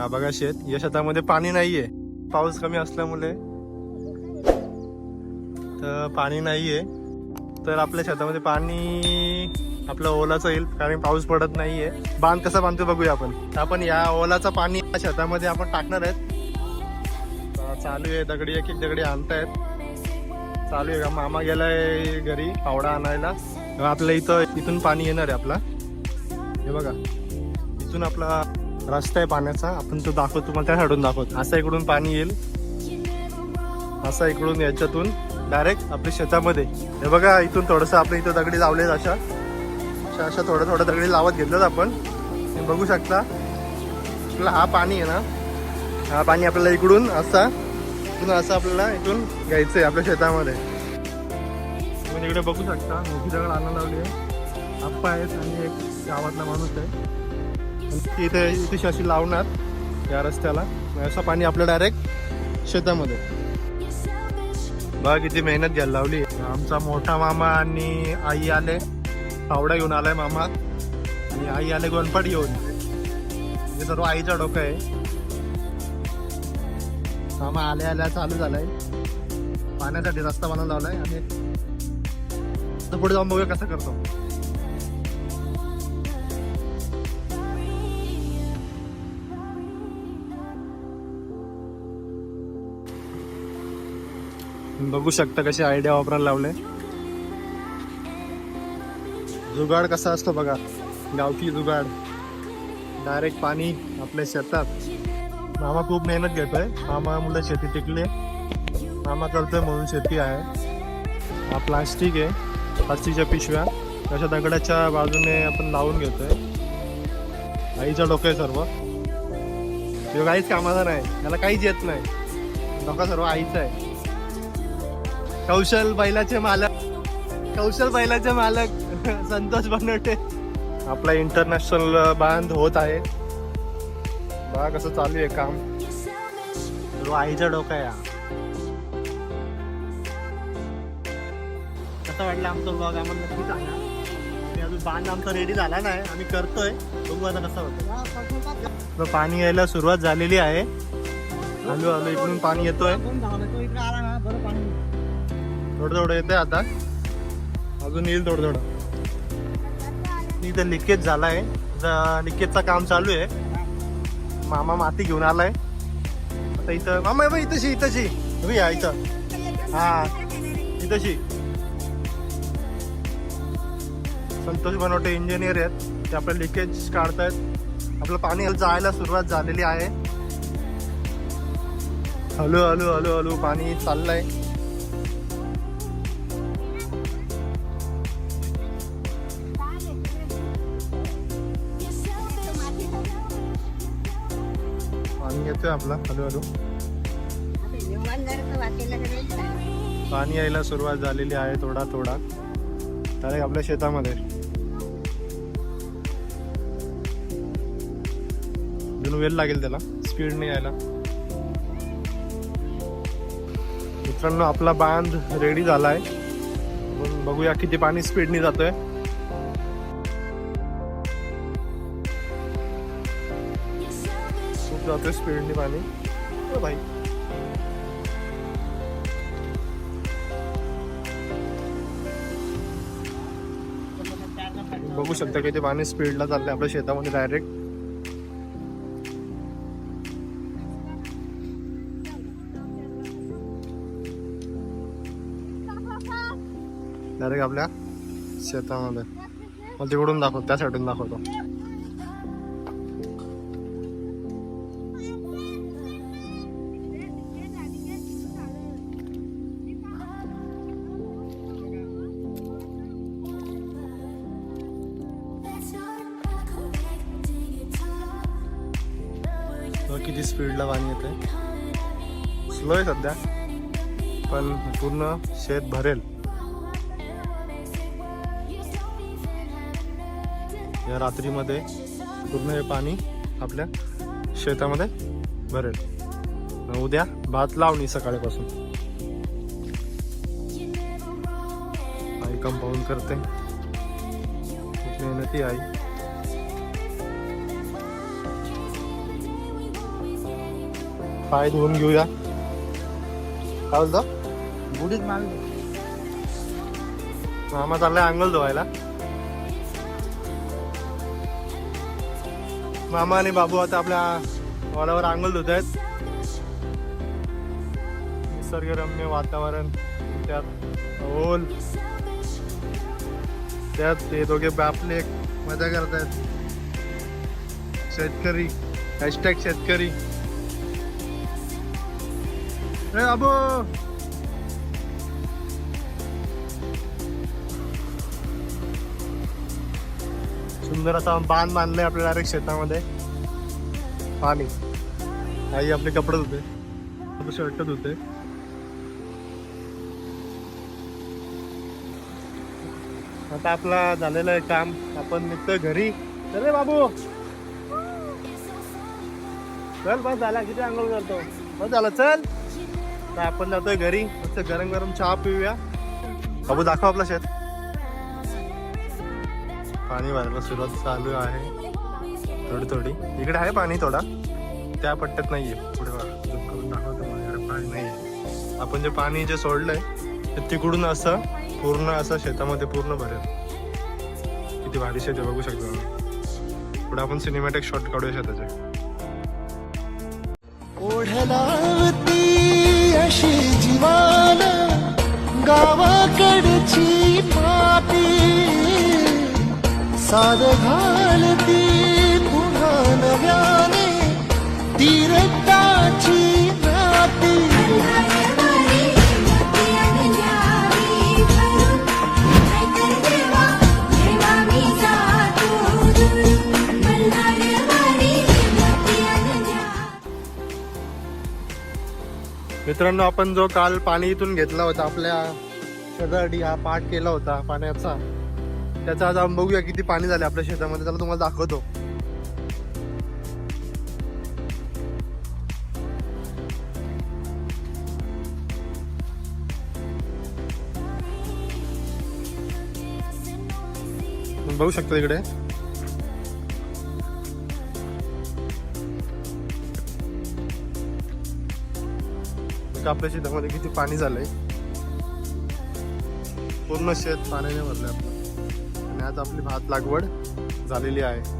हा बघा शेत. या शेतामध्ये पाणी नाहीये. पाऊस कमी असल्यामुळे. तर पाणी नाहीये. तर आपल्या शेतामध्ये पाणी आपलं ओलाचं येईल कारण पाऊस पडत नाहीये. बांध कसा बांधतो बघूया आपण. आपण या ओलाचं पाणी या शेतामध्ये आपण टाकणार आहेत. चालू आहे दगडी एक एक दगडी आणतायत. चालू आहे का मामा गेलाय घरी पावडा आणायला. आपल्या इथं इथून पाणी येणार आहे आपला. हे बघा. इथून आपला रस्ता आहे पाण्याचा. आपण तो दाखवतो तुम्हाला त्या साईडून दाखवतो. असा इकडून पाणी येईल. असा इकडून याच्यातून डायरेक्ट आपल्या शेतामध्ये. हे बघा इथून थोडंसं आपल्या इथं दगडी लावलेत अशा. अशा अशा थोड्या थोड्या दगडी लावत घेतलं आपण. बघू शकता. आपला हा पाणी आहे ना. हा पाणी आपल्याला इकडून असा इथून असं आपल्याला इथून घ्यायचं आहे आपल्या शेतामध्ये. तुम्ही इकडे बघू शकता. मोठी दगड आणा लावली आहे. आप्पा आहेत आणि एक गावातला माणूस आहे. इथे इथे अशी लावणार या रस्त्याला. असं पाणी आपलं डायरेक्ट शेतामध्ये. बघा किती मेहनत घ्यायला लावली. आमचा मोठा मामा आणि आई आले. फावडा घेऊन आलाय मामा. आणि आई आले गोनपाट घेऊन. हे सर्व आईचा डोकं आहे. मामा आल्या आल्या चालू झालाय. पाण्यासाठी रस्ता बनवून लावलाय. आणि पुढे जाऊन बघूया कसं करतो. बघू शकता कशी आयडिया वापरायला लावले जुगाड कसा असतो बघा. गावठी जुगाड. डायरेक्ट पाणी आपल्या शेतात. मामा खूप मेहनत घेतोय. मामा मुलं शेती टिकले. मामा करतोय म्हणून शेती आहे. हा प्लास्टिक आहे. प्लास्टिकच्या पिशव्या. अशा दगडाच्या बाजूने आपण लावून घेतोय. आईचा डोकं आहे सर्व. तो काहीच कामाचा नाही. त्याला काहीच येत नाही. डोका सर्व आईचा आहे. कौशल बैलाचे मालक. कौशल बैलाचे मालक. संतोष बनवटे आपला इंटरनॅशनल बांध होत आहे. बघा कसं चालू आहे काम. तो आईचा डोका आहे हा. कसं वाटलं आमचं ब्लॉग आम्हाला नक्की सांगा आणि अजून बांध आमचा रेडी झाला नाही. आम्ही करतोय. बघू आता कसं होतं. तर पाणी यायला सुरुवात झालेली आहे. हळूहळू इकडून पाणी येतोय. थोडं थोडं येते आता. अजून येईल थोडं थोडं इथं लिकेज झालाय. लिकेजचं काम चालू आहे. मामा माती घेऊन आलाय. आता इथं मामा बघ इथंशी इथंशी. तुम्ही या इथं. हा इथंशी. संतोष बनवटे इंजिनियर आहेत. ते आपलं लिकेज काढतायत. आपलं पाणी जायला सुरुवात झालेली आहे. हळू हळू हळू हळू पाणी चाललंय. पाणी येतोय आपला हॅलो हॅलो पाणी यायला सुरुवात झालेली आहे थोडा थोडा. डायरेक्ट आपल्या शेतामध्ये. अजून वेळ लागेल त्याला स्पीड नाही यायला. मित्रांनो आपला बांध रेडी झालाय. आपण बघूया किती पाणी स्पीडने जातोय. खूप जातोय स्पीडने पाणी. बाई भाई बघू शकता ते पाणी स्पीडला चाललंय आपल्या शेतामध्ये डायरेक्ट डायरेक्ट आपल्या शेतामध्ये. मग तिकडून दाखवतो त्या साईडून दाखवतो. स्पीडला पाणी येते स्लो आहे सध्या पण पूर्ण शेत भरेल. या रात्रीमध्ये पूर्ण हे पाणी आपल्या शेतामध्ये भरेल. उद्या भात लावणी सकाळीपासून. आई कंपाऊंड करते. मेहनती आई पाय धुवून घेऊया. काय बोलतो? मामा चाललाय अंगल धुवायला. मामा आणि बाबू आता आपल्या वॉलावर अंगल धुत आहेत निसर्गरम्य वातावरण त्यात ओल त्यात ते दोघे बापले मजा करतायत. शेतकरी. हॅशटॅग शेतकरी. ए बाबू सुंदर असा बांध बांधलाय आपल्या डायरेक्ट शेतामध्ये. पाणी. आई आपले कपडे धुते. आपले शर्ट धुते. आता आपला झालेलं आहे काम. आपण निघतोय घरी. चल रे बाबू. चल बस झाला. किती अंघोळ करतो. बस झालं चल. काय आपण जातोय घरी. मस्त गरम गरम चहा पिऊया. बाबू दाखव आपला शेत. पाणी भरायला सुरुवात चालू आहे. थोडी थोडी. इकडे आहे पाणी थोडा. त्या पट्ट्यात नाहीये. पुढे करून दाखवतो मला पाणी नाहीये. आपण जे पाणी जे सोडलंय ते तिकडून असं पूर्ण असं शेतामध्ये पूर्ण भरेल. किती भारी शेती बघू शकतो पुढे आपण सिनेमॅटिक शॉट काढूया शेताचे. ओढलावती कशी जीवान गावाकडची माती? साध घालती मित्रांनो आपण जो काल पाणी इथून घेतला होता आपल्या शेजारी हा पाठ केला होता पाण्याचा त्याचा आज आपण बघूया किती पाणी झाले आपल्या शेतामध्ये. त्याला तुम्हाला दाखवतो. बघू शकतो इकडे. आपल्या शेतामध्ये किती पाणी झालंय. पूर्ण शेत पाण्याने भरलंय आपलं. आणि आज आपली भात लागवड झालेली आहे.